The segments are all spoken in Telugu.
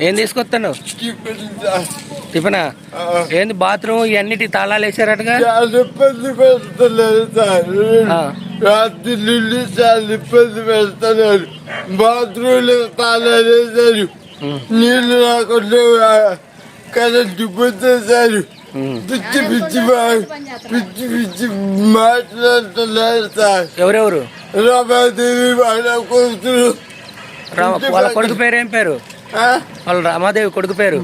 ఏం తీసుకొస్తాను టిఫిన్? ఏంది బాత్రూమ్ ఇవన్నిటి తాళాలు వేసారటగా? చాలా ఇబ్బంది సార్. రాత్రి నుండి చాలా ఇబ్బంది బాత్రూంలో తాళాలు వేశారు ఉమ్, నీళ్ళు రాకుండా కరెంటు పోతేశారు ఉమ్. పిచ్చి పిచ్చి పిచ్చి పిచ్చి మాట్లాడుతున్నారు సార్. ఎవరెవరు? రమాదేవి వాళ్ళ కూతురు. వాళ్ళ కొడుకు పేరు ఏం పేరు? వాళ్ళ రామాదేవి కొడుకు పేరు.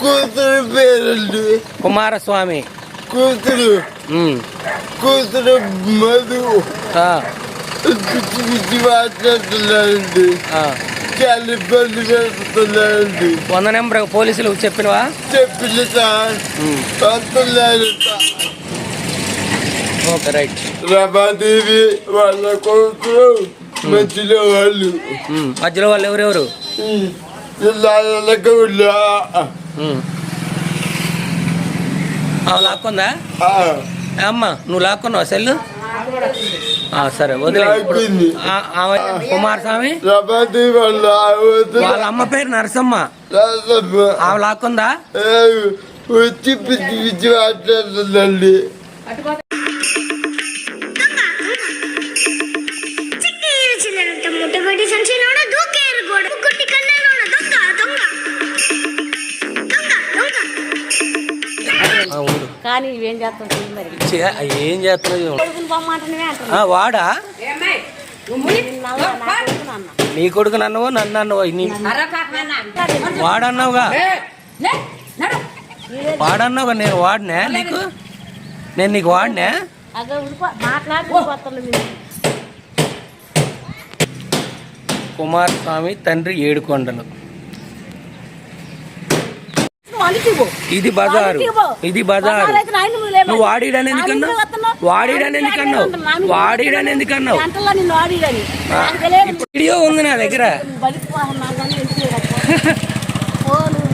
కూతురు పేరండి. కుమారస్వామి. కూతురు. కూతురు మధు. ఆ, పిచ్చి పిచ్చి మాట్లాడుతున్నారండి. ఆ. చాలా ఇబ్బంది పెడుతున్నారండి. వంద నెంబర్ పోలీసులు చెప్పినవా? చెప్పిన సార్. వస్తున్నారు ఓకే రైట్. రమాదేవి వాళ్ళ కూతురు మధ్యలో వాళ్ళు. మధ్యలో వాళ్ళు ఎవరెవరు? లాక్కుందా అమ్మా నువ్వు లాక్కున్నావు సెల్లు సరే వదిలే కుమారస్వామి వాళ్ళ అమ్మ పేరు నరసమ్మ ఆమె లాక్కుందా వచ్చి పిచ్చి పిచ్చి మాట్లాడుతుందండి సంచి కానీ ఇవేం చేస్తాం మరి. ఏం చేస్తున్నావు? వాడా? నా కొడుకుని అన్న నీ కొడుకు నన్నవో నన్ను అన్నవో? నీ వాడన్నావుగా? వాడన్నావుగా? నేను వాడినా నీకు? నేను నీకు వాడినా? కుమారస్వామి తండ్రి ఏడుకొండలు. ఇది బజారు. ఇది బజారు. నువ్వు వాడిడని ఎందుకన్నావు? వాడిడని ఎందుకన్నావు? వాడిడని ఎందుకన్నావు. వీడియో ఉంది నా దగ్గర.